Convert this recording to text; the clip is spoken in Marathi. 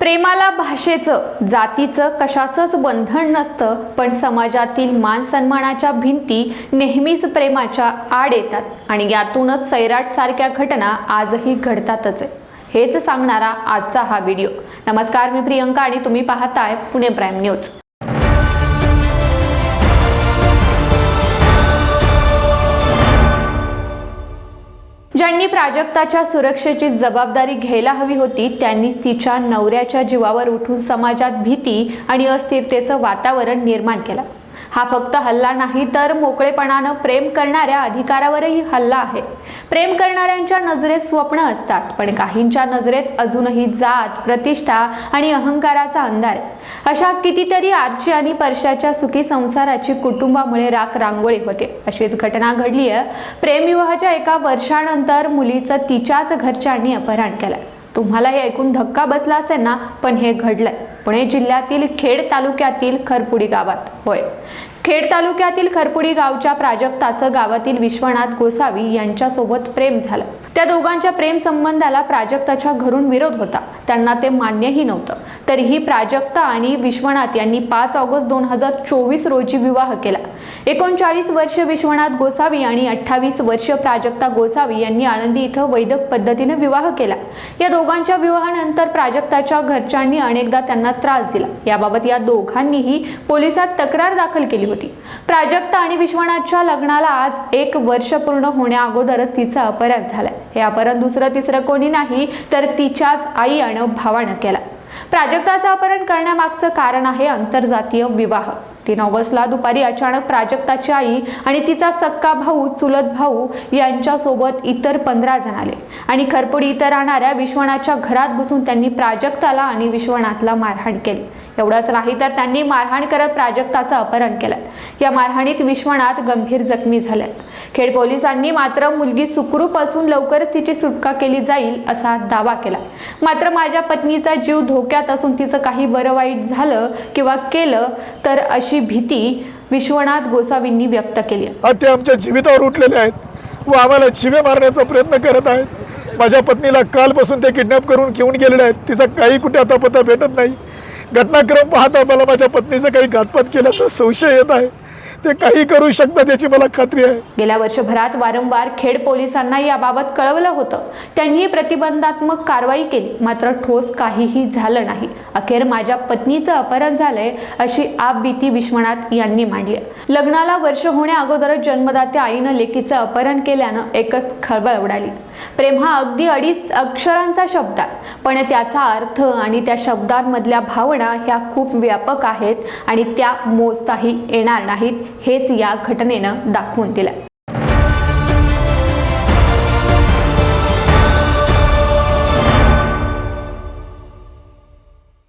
प्रेमाला भाषेचं जातीचं कशाचंच बंधन नसतं पण समाजातील मान सन्मानाच्या भिंती नेहमीच प्रेमाच्या आड येतात आणि यातूनच सैराटसारख्या घटना आजही घडतातच आहे. हेच सांगणारा आजचा हा व्हिडिओ. नमस्कार मी प्रियंका आणि तुम्ही पाहताय पुणे प्राईम न्यूज. ज्यांनी प्राजक्ताच्या सुरक्षेची जबाबदारी घ्यायला हवी होती त्यांनीच तिच्या नवऱ्याच्या जीवावर उठून समाजात भीती आणि अस्थिरतेचं वातावरण निर्माण केलं. हा फक्त हल्ला नाही तर मोकळेपणानं प्रेम करणाऱ्या अधिकारावरही हल्ला आहे. प्रेम करणाऱ्यांच्या नजरेत स्वप्न असतात पण काहींच्या नजरेत अजूनही जात प्रतिष्ठा आणि अहंकाराचा अंधार अशा कितीतरी आरची आणि परशाच्या सुखी संसाराची कुटुंबामुळे राख रांगोळी होते. अशीच घटना घडली आहे. प्रेमविवाहाच्या एका वर्षानंतर मुलीचं तिच्याच घरच्यांनी अपहरण केलं तुम्हाला हे ऐकून धक्का बसला असेल ना पण हे घडलंय. पुणे जिल्ह्यातील खेड तालुक्यातील खरपुडी गावात. होय. खेड तालुक्यातील खरपुडी गावच्या प्राजक्ताचं गावातील विश्वनाथ गोसावी यांच्यासोबत प्रेम झालं. त्या दोघांच्या प्रेम संबंधाला प्राजक्ताच्या घरून विरोध होता. त्यांना ते मान्यही नव्हतं. तरीही प्राजक्ता आणि विश्वनाथ यांनी पाच ऑगस्ट दोन हजार चोवीस रोजी विवाह केला. एकोणचाळीस वर्ष विश्वनाथ गोसावी आणि अठ्ठावीस वर्ष प्राजक्ता गोसावी यांनी आळंदी इथं वैदक पद्धतीने विवाह केला. या दोघांच्या विवाहानंतर प्राजक्ताच्या घरच्यांनी अनेकदा त्यांना त्रास दिला. याबाबत या दोघांनीही पोलिसात तक्रार दाखल केली होती. प्राजक्ता आणि विश्वनाथच्या लग्नाला आज एक वर्ष पूर्ण होण्याअगोदरच तिचं अपराध झालाय. हे अपहरण दुसरं तिसरं कोणी नाही तर तिच्याच आई आणि भावानं केला. प्राजक्ताचं अपहरण करण्यामागचं कारण आहे आंतरजातीय विवाह. तीन ऑगस्टला दुपारी अचानक प्राजक्ताची आई आणि तिचा सक्का भाऊ चुलत भाऊ यांच्यासोबत इतर पंधरा जण आले. आणि खरपुडी इथं राहणाऱ्या विश्वनाथच्या घरात घुसून त्यांनी प्राजक्ताला आणि विश्वनाथला मारहाण केली. एवढंच नाही तर त्यांनी मारहाण करत प्राजक्ताचं अपहरण केलं या मारहाणीत विश्वनाथ गंभीर जखमी झाल्यात खेड पोलिसांनी मात्र मुलगी सुखरूप असून लवकरच तिची सुटका केली जाईल असा दावा केला मात्र माझ्या पत्नीचा जीव धोक्यात असून तिचं काही बरं वाईट झालं किंवा केलं तर अशी भीती विश्वनाथ गोसावींनी व्यक्त केली ते आमच्या जीवितावर उठलेले आहेत व आम्हाला शिवे मारण्याचा प्रयत्न करत आहेत. माझ्या पत्नीला कालपासून ते किडनॅप करून घेऊन गेलेले आहेत. तिचा काही कुठे आता पत्ता भेटत नाही. घटनाक्रम पाहता मला माझ्या पत्नीचं काही घातपात केल्याचा संशय येत आहे. ते काही करू शकतात याची मला खात्री आहे. गेल्या वर्षभरात वारंवार खेड पोलिसांना याबाबत कळवलं होतं. त्यांनी प्रतिबंधात्मक कारवाई केली. मात्र ठोस काहीही झालं नाही. अखेर माझ्या पत्नीचं अपहरण झालंय अशी आपबीती विश्वनाथ यांनी मांडली लग्नाला वर्ष होण्या अगोदरच जन्मदात्या आईनं लेकीचं अपहरण केल्यानं एकच खळबळ उडाली. प्रेम हा अगदी अडीच अक्षरांचा शब्द आहे पण त्याचा अर्थ आणि त्या शब्दांमधल्या भावना ह्या खूप व्यापक आहेत आणि त्या मोजताही येणार नाहीत हेच या घटनेनं दाखवून दिलं